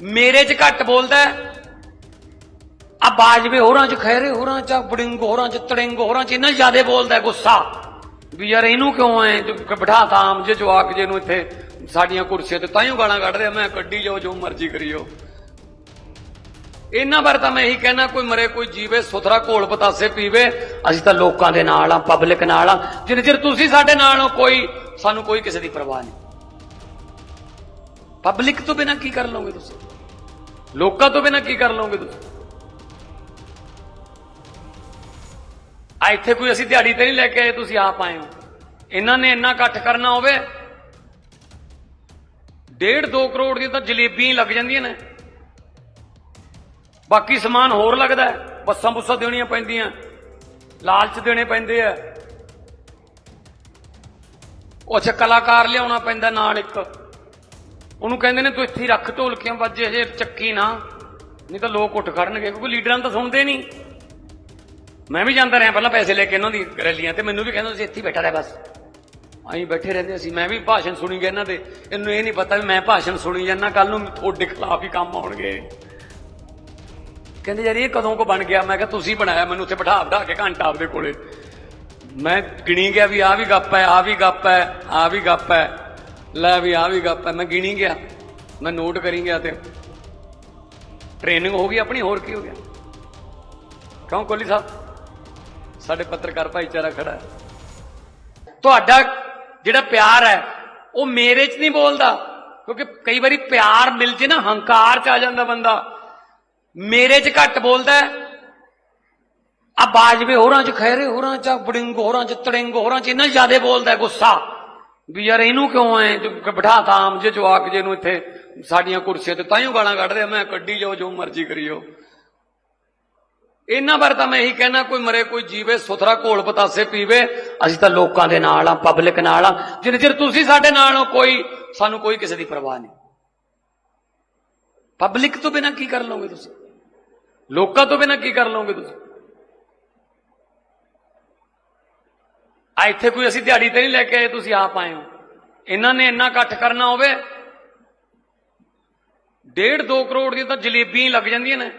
ਮੇਰੇ 'ਚ ਘੱਟ ਬੋਲਦਾ ਆ ਬਾਜਵੇ ਹੋਰਾਂ 'ਚ ਖੈਰੇ ਹੋਰਾਂ 'ਚ ਬੜਿੰਗ, ਹੋਰਾਂ 'ਚ ਤੜਿੰਗ, ਹੋਰਾਂ 'ਚ ਇੰਨਾ ਜ਼ਿਆਦਾ ਬੋਲਦਾ ਗੁੱਸਾ। ਵੀ ਯਾਰ ਇਹਨੂੰ ਕਿਉਂ ਐ ਬਿਠਾਤਾ ਆਮ ਜੇ ਜਵਾਕ ਜੇ ਨੂੰ ਇੱਥੇ ਸਾਡੀਆਂ ਕੁਰਸੀਆਂ ਤੇ ਤਾਈਓ ਗਾਲਾਂ ਕੱਢ ਰਿਹਾ ਮੈਂ, ਕੱਢੀ ਜਾਓ, ਜੋ ਮਰਜ਼ੀ ਕਰੀਓ ਇਹਨਾਂ ਬਾਰੇ ਤਾਂ ਮੈਂ ਇਹੀ ਕਹਿਣਾ, ਕੋਈ ਮਰੇ, ਕੋਈ ਜੀਵੇ, ਸੁਥਰਾ ਘੋਲ ਪਤਾਸੇ ਪੀਵੇ, ਅਸੀਂ ਤਾਂ ਲੋਕਾਂ ਦੇ ਨਾਲ ਆ ਪਬਲਿਕ ਨਾਲ ਆ। ਜਿੰਨੇ ਚਿਰ ਤੁਸੀਂ ਸਾਡੇ ਨਾਲ ਹੋ, ਕੋਈ, ਸਾਨੂੰ ਕੋਈ ਕਿਸੇ ਦੀ ਪਰਵਾਹ ਨਹੀਂ। ਪਬਲਿਕ ਤੋਂ ਬਿਨਾ ਕੀ ਕਰ ਲਓਗੇ ਤੁਸੀਂ? ਲੋਕਾਂ ਤੋਂ ਬਿਨਾ ਕੀ ਕਰ ਲਓਗੇ ਤੁਸੀਂ? ਆ ਇੱਥੇ ਕੋਈ ਅਸੀਂ ਦਿਹਾੜੀ ਤੇ ਨਹੀਂ ਲੈ ਕੇ ਆਏ, ਤੁਸੀਂ ਆਪ ਆਏ ਹੋ। ਇਹਨਾਂ ਨੇ ਇੰਨਾ ਇਕੱਠ ਕਰਨਾ ਹੋਵੇ, ਡੇਢ 2 ਕਰੋੜ ਦੀ ਤਾਂ ਜਲੇਬੀਆਂ ਲੱਗ ਜਾਂਦੀਆਂ ਨੇ। ਬਾਕੀ ਸਮਾਨ ਹੋਰ ਲੱਗਦਾ ਬੱਸਾਂ ਬੁੱਸਾਂ ਦੇਣੀਆਂ ਪੈਂਦੀਆਂ, ਲਾਲਚ ਦੇਣੇ ਪੈਂਦੇ ਆ। ਉਹ ਅੱਛਾ ਕਲਾਕਾਰ ਲਿਆਉਣਾ ਪੈਂਦਾ ਨਾਲ ਇੱਕ। ਉਹਨੂੰ ਕਹਿੰਦੇ ਨੇ ਤੂੰ ਇੱਥੇ ਹੀ ਰੱਖ ਢੋਲਕੀਆਂ ਵੱਜੇ ਹਜੇ? ਚੱਕੀ ਨਾ। ਨਹੀਂ ਤਾਂ ਲੋਕ ਉੱਠ ਖੜਨਗੇ, ਕਿਉਂਕਿ ਲੀਡਰਾਂ ਨੂੰ ਤਾਂ ਸੁਣਦੇ ਨਹੀਂ। ਮੈਂ ਵੀ ਜਾਂਦਾ ਰਿਹਾ ਪਹਿਲਾਂ ਪੈਸੇ ਲੈ ਕੇ ਇਹਨਾਂ ਦੀ ਰੈਲੀਆਂ ਤੇ, ਮੈਨੂੰ ਵੀ ਕਹਿੰਦੇ ਸੀ ਇੱਥੇ ਬੈਠਾ ਰਹਿ ਬਸ। ਅਸੀਂ ਬੈਠੇ ਰਹਿੰਦੇ ਸੀ ਮੈਂ ਵੀ ਭਾਸ਼ਣ ਸੁਣੀ ਗਿਆ ਇਹਨਾਂ ਦੇ। ਇਹਨੂੰ ਇਹ ਨਹੀਂ ਪਤਾ ਵੀ ਮੈਂ ਭਾਸ਼ਣ ਸੁਣੀ ਜਾਂਦਾ ਕੱਲ ਨੂੰ ਤੁਹਾਡੇ ਖਿਲਾਫ ਹੀ ਕੰਮ ਆਉਣਗੇ। ਕਹਿੰਦੇ ਯਾਰ ਇਹ ਕਦੋਂ ਕੋ ਬਣ ਗਿਆ? ਮੈਂ ਕਿਹਾ ਤੁਸੀਂ ਬਣਾਇਆ, ਮੈਨੂੰ ਉੱਥੇ ਬਿਠਾ ਬਿਠਾ ਕੇ ਘੰਟਾ ਆਪਦੇ ਕੋਲੇ। ਮੈਂ ਗਿਣੀ ਗਿਆ ਵੀ ਆ ਵੀ ਗੱਪ ਹੈ ਆ ਵੀ ਗੱਪ ਹੈ ਆ ਵੀ ਗੱਪ ਹੈ। ਲੈ ਵੀ ਆ ਵੀ ਗੱਪ ਹੈ ਮੈਂ ਗਿਣੀ ਗਿਆ। ਮੈਂ ਨੋਟ ਕਰੀ ਗਿਆ ਤੇ। ਟ੍ਰੇਨਿੰਗ ਹੋ ਗਈ ਆਪਣੀ, ਹੋਰ ਕੀ ਹੋ ਗਿਆ? ਕਿਉਂ ਕੋਲੀ ਸਾਹਿਬ? ਸਾਡੇ ਪੱਤਰਕਾਰ ਭਾਈਚਾਰਾ ਖੜਾ ਹੈ। ਤੁਹਾਡਾ ਜਿਹੜਾ ਪਿਆਰ ਹੈ, ਉਹ ਮੇਰੇ 'ਚ ਨਹੀਂ ਬੋਲਦਾ। ਕਿਉਂਕਿ ਕਈ ਵਾਰੀ ਪਿਆਰ ਮਿਲ ਜੇ ਨਾ, ਹੰਕਾਰ 'ਚ ਆ ਜਾਂਦਾ ਬੰਦਾ। ਮੇਰੇ 'ਚ ਘੱਟ ਬੋਲਦਾ ਆ ਬਾਜਵੇ ਹੋਰਾਂ 'ਚ ਖੈਰੇ ਹੋਰਾਂ 'ਚ ਬੜਿੰਗ ਹੋਰਾਂ 'ਚ, ਤੜਿੰਗ ਹੋਰਾਂ 'ਚ ਇਹਨਾਂ ਜ਼ਿਆਦਾ ਬੋਲਦਾ ਗੁੱਸਾ। ਵੀ ਯਾਰ ਇਹਨੂੰ ਕਿਉਂ ਐ ਬਿਠਾਤਾ ਆਮ ਜੇ ਜਵਾਕ ਜੇ ਨੂੰ ਇੱਥੇ ਸਾਡੀਆਂ ਕੁਰਸੀਆਂ ਤੇ ਤਾਈਓ ਗਾਲਾਂ ਕੱਢ ਰਿਹਾ। ਮੈਂ ਕੱਢੀ ਜਾਓ, ਜੋ ਮਰਜ਼ੀ ਕਰੀਓ। ਇਹਨਾਂ ਬਾਰੇ ਤਾਂ ਮੈਂ ਇਹੀ ਕਹਿਣਾ, ਕੋਈ ਮਰੇ, ਕੋਈ ਜੀਵੇ, ਸੁਥਰਾ ਘੋਲ ਪਤਾਸੇ ਪੀਵੇ, ਅਸੀਂ ਤਾਂ ਲੋਕਾਂ ਦੇ ਨਾਲ ਆ ਪਬਲਿਕ ਨਾਲ ਆ। ਜਿੰਨੇ ਚਿਰ ਤੁਸੀਂ ਸਾਡੇ ਨਾਲ ਹੋ, ਕੋਈ, ਸਾਨੂੰ ਕੋਈ ਕਿਸੇ ਦੀ ਪਰਵਾਹ ਨਹੀਂ। ਪਬਲਿਕ ਤੋਂ ਬਿਨਾ ਕੀ ਕਰ ਲਓਗੇ ਤੁਸੀਂ? ਲੋਕਾਂ ਤੋਂ ਬਿਨਾ ਕੀ ਕਰ ਲਓਗੇ ਤੁਸੀਂ? ਆ ਇੱਥੇ ਕੋਈ ਅਸੀਂ ਦਿਹਾੜੀ ਤੇ ਨਹੀਂ ਲੈ ਕੇ ਆਏ, ਤੁਸੀਂ ਆਪ ਆਏ ਹੋ। ਇਹਨਾਂ ਨੇ ਇੰਨਾ ਇਕੱਠ ਕਰਨਾ ਹੋਵੇ, ਡੇਢ 2 ਕਰੋੜ ਦੀ ਤਾਂ ਜਲੇਬੀਆਂ ਹੀ ਲੱਗ ਜਾਂਦੀਆਂ ਨੇ।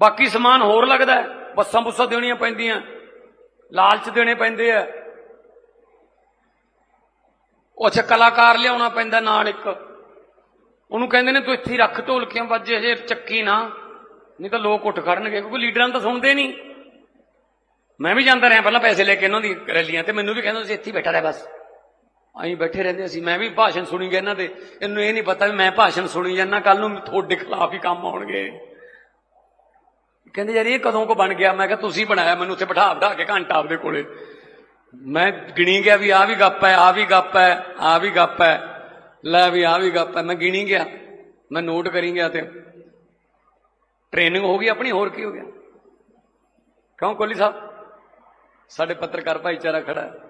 ਬਾਕੀ ਸਮਾਨ ਹੋਰ ਲੱਗਦਾ ਬੱਸਾਂ ਬੁੱਸਾਂ ਦੇਣੀਆਂ ਪੈਂਦੀਆਂ, ਲਾਲਚ ਦੇਣੇ ਪੈਂਦੇ ਆ। ਉਹ ਅੱਛਾ ਕਲਾਕਾਰ ਲਿਆਉਣਾ ਪੈਂਦਾ ਨਾਲ ਇੱਕ। ਉਹਨੂੰ ਕਹਿੰਦੇ ਨੇ, ਤੂੰ ਇੱਥੇ ਰੱਖ ਢੋਲਕੀਆਂ ਵੱਜੇ ਹਜੇ, ਚੱਕੀ ਨਾ। ਨਹੀਂ ਤਾਂ ਲੋਕ ਉੱਠ ਖੜਨਗੇ, ਕਿਉਂਕਿ ਲੀਡਰਾਂ ਨੂੰ ਤਾਂ ਸੁਣਦੇ ਨਹੀਂ। ਮੈਂ ਵੀ ਜਾਂਦਾ ਰਿਹਾ ਪਹਿਲਾਂ ਪੈਸੇ ਲੈ ਕੇ ਇਹਨਾਂ ਦੀ ਰੈਲੀਆਂ ਤੇ, ਮੈਨੂੰ ਵੀ ਕਹਿੰਦੇ ਸੀ, ਇੱਥੇ ਬੈਠਾ ਰਹਿ ਬਸ। ਅਸੀਂ ਬੈਠੇ ਰਹਿੰਦੇ ਸੀ, ਮੈਂ ਵੀ ਭਾਸ਼ਣ ਸੁਣੀ ਗਿਆ ਇਹਨਾਂ ਦੇ। ਇਹਨੂੰ ਇਹ ਨਹੀਂ ਪਤਾ ਵੀ ਮੈਂ ਭਾਸ਼ਣ ਸੁਣੀ ਜਾਂਦਾ ਕੱਲ ਨੂੰ ਤੁਹਾਡੇ ਖਿਲਾਫ ਹੀ ਕੰਮ ਆਉਣਗੇ। ਕਹਿੰਦੇ ਯਾਰ, ਇਹ ਕਦੋਂ ਕੋ ਬਣ ਗਿਆ? ਮੈਂ ਕਿਹਾ, ਤੁਸੀਂ ਬਣਾਇਆ ਮੈਨੂੰ ਉੱਥੇ ਬਿਠਾ ਬਿਠਾ ਕੇ ਘੰਟਾ ਆਪਦੇ ਕੋਲੇ। ਮੈਂ ਗਿਣੀ ਗਿਆ ਵੀ ਆ ਵੀ ਗੱਪ ਹੈ ਆ ਵੀ ਗੱਪ ਹੈ ਆ ਵੀ ਗੱਪ ਹੈ। ਲੈ ਵੀ ਆ ਵੀ ਗੱਪ ਹੈ। ਮੈਂ ਗਿਣੀ ਗਿਆ। ਮੈਂ ਨੋਟ ਕਰੀ ਗਿਆ ਤੇ। ਟ੍ਰੇਨਿੰਗ ਹੋ ਗਈ, ਆਪਣੀ ਹੋਰ ਕੀ ਹੋ ਗਿਆ? ਕਿਉਂ ਕੋਲੀ ਸਾਹਿਬ? ਸਾਡੇ ਪੱਤਰਕਾਰ ਭਾਈਚਾਰਾ ਖੜਾ ਹੈ।